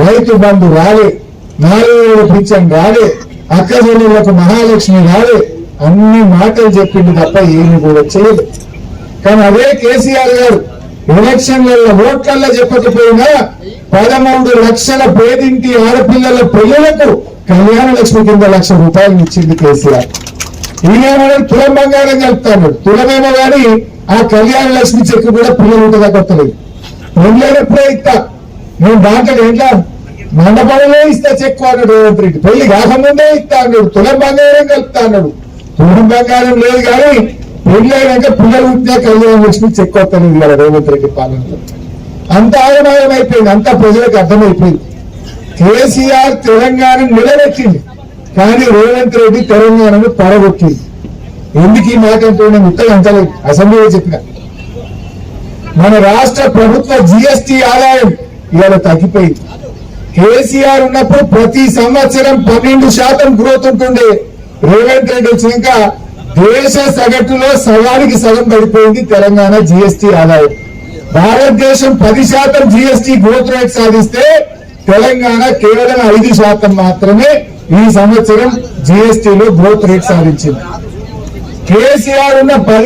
రైతు బంధు రాలే నాలుగు వేల పింఛన్ రాలే అక్క మహాలక్ష్మి రాలే అన్ని మాటలు చెప్పింది తప్ప ఏమి కూడా చేయలేదు. కానీ అదే కేసీఆర్ గారు ఎలక్షన్లలో ఓట్లలో చెప్పకపోయినా పదమూడు లక్షల పేదింటి ఆడపిల్లల పిల్లలకు కళ్యాణ లక్ష్మి కింద లక్ష రూపాయలు ఇచ్చింది కేసీఆర్. ఈయన తులం బంగారం కలుపుతాడు. తులమేమో కానీ ఆ కళ్యాణ లక్ష్మి చెక్కు కూడా పిల్లలు ఉంటుందా కొత్తలేదు పెళ్ళైనప్పుడే ఇస్తా. నువ్వు దాంట్లో ఏంటా మండపంలో ఇస్తా చెక్కు అన్నాడు రేవంత్ రెడ్డి పెళ్ళి కాకముందే ఇస్తా అన్నాడు. తులం బంగారం కలుపుతా అన్నాడు. తులం బంగారం లేదు కానీ పెళ్ళైనాక పిల్లలు ఉంటే కళ్యాణం లక్ష్మి చెక్కు వస్తాను ఇవాళ రేవంత్ రెడ్డి పాలనలో. అంత ఆయమాయం అయిపోయింది. అంత ప్రజలకు అర్థమైపోయింది. కేసీఆర్ తెలంగాణ నిలబెట్టింది కానీ రేవంత్ రెడ్డి తెలంగాణను పడగొట్టింది ఎందుకు ఈ మాట అంటే నేను ఉత్తరం అంతలేదు అసెంబ్లీలో చెప్పిన. మన రాష్ట్ర ప్రభుత్వ జిఎస్టి ఆదాయం ఇవాళ తగ్గిపోయింది. కేసీఆర్ ఉన్నప్పుడు ప్రతి సంవత్సరం పన్నెండు శాతం గ్రోత్ ఉంటుండే. రేవంత్ రెడ్డి వచ్చినాక దేశ సగటులో సగానికి సగం పడిపోయింది తెలంగాణ జిఎస్టి ఆదాయం. భారతదేశం పది శాతం జిఎస్టి గ్రోత్ రేట్ సాధిస్తే తెలంగాణ కేవలం ఐదు శాతం మాత్రమే ఈ సంవత్సరం జిఎస్టీలో గ్రోత్ రేట్ సాధించింది. కేసీఆర్ ఉన్న